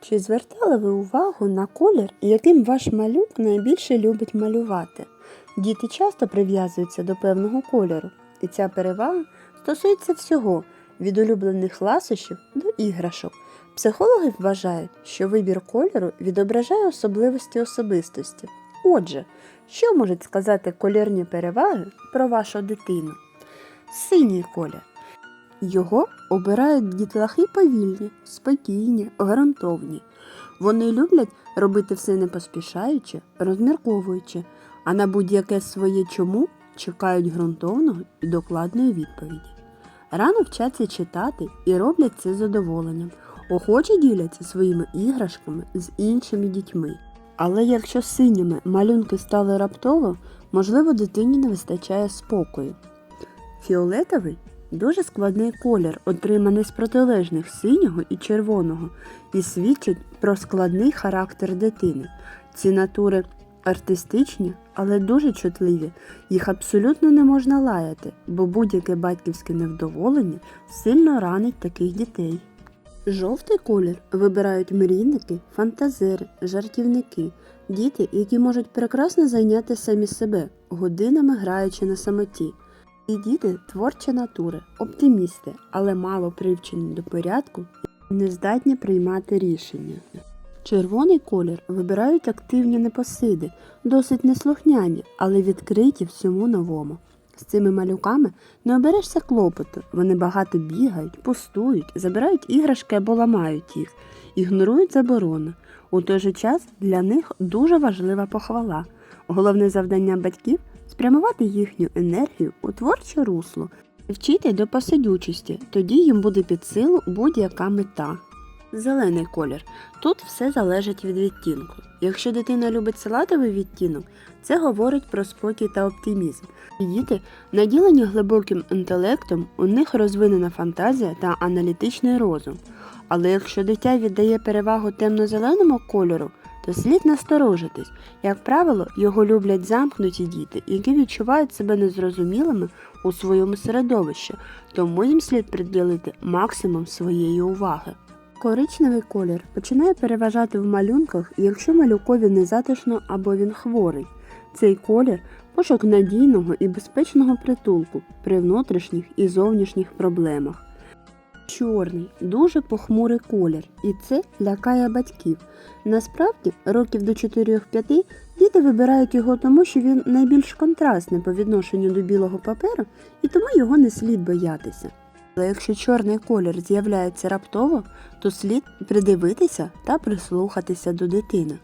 Чи звертали ви увагу на колір, яким ваш малюк найбільше любить малювати? Діти часто прив'язуються до певного кольору, і ця перевага стосується всього від улюблених ласощів до іграшок. Психологи вважають, що вибір кольору відображає особливості особистості. Отже, що можуть сказати кольорні переваги про вашу дитину? Синій колір. Його обирають дітлахи повільні, спокійні, гарантовні. Вони люблять робити все не поспішаючи, розмірковуючи, а на будь-яке своє чому чекають ґрунтовного і докладної відповіді. Рано вчаться читати і роблять це з задоволенням, охоче діляться своїми іграшками з іншими дітьми. Але якщо синіми малюнки стали раптово, можливо, дитині не вистачає спокою. Фіолетовий дуже складний колір, отриманий з протилежних синього і червоного, і свідчить про складний характер дитини. Ці натури артистичні, але дуже чутливі. Їх абсолютно не можна лаяти, бо будь-яке батьківське невдоволення сильно ранить таких дітей. Жовтий колір вибирають мрійники, фантазери, жартівники, діти, які можуть прекрасно зайняти самі себе, годинами граючи на самоті. І діти творчі натури, оптимісти, але мало привчені до порядку і не здатні приймати рішення. Червоний колір вибирають активні непосиди, досить неслухняні, але відкриті всьому новому. З цими малюками не оберешся клопоту, вони багато бігають, пустують, забирають іграшки або ламають їх, ігнорують заборони. У той же час для них дуже важлива похвала. Головне завдання батьків спрямувати їхню енергію у творче русло, вчити до посидючості, тоді їм буде під силу будь-яка мета. Зелений колір. Тут все залежить від відтінку. Якщо дитина любить салатовий відтінок, це говорить про спокій та оптимізм. Діти, наділені глибоким інтелектом, у них розвинена фантазія та аналітичний розум. Але якщо дитя віддає перевагу темно-зеленому кольору, то слід насторожитись. Як правило, його люблять замкнуті діти, які відчувають себе незрозумілими у своєму середовищі, тому їм слід приділити максимум своєї уваги. Коричневий колір починає переважати в малюнках, якщо малюкові незатишно або він хворий. Цей колір пошук надійного і безпечного притулку при внутрішніх і зовнішніх проблемах. Чорний дуже похмурий колір, і це лякає батьків. Насправді, років до 4-5 діти вибирають його тому, що він найбільш контрастний по відношенню до білого паперу, і тому його не слід боятися. Але якщо чорний колір з'являється раптово, то слід придивитися та прислухатися до дитини.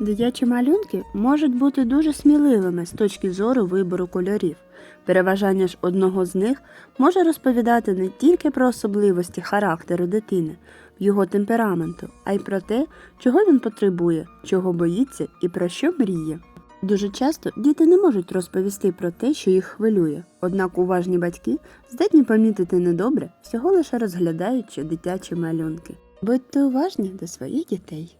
Дитячі малюнки можуть бути дуже сміливими з точки зору вибору кольорів. Переважання ж одного з них може розповідати не тільки про особливості характеру дитини, його темпераменту, а й про те, чого він потребує, чого боїться і про що мріє. Дуже часто діти не можуть розповісти про те, що їх хвилює, однак уважні батьки здатні помітити недобре, всього лише розглядаючи дитячі малюнки. Будьте уважні до своїх дітей.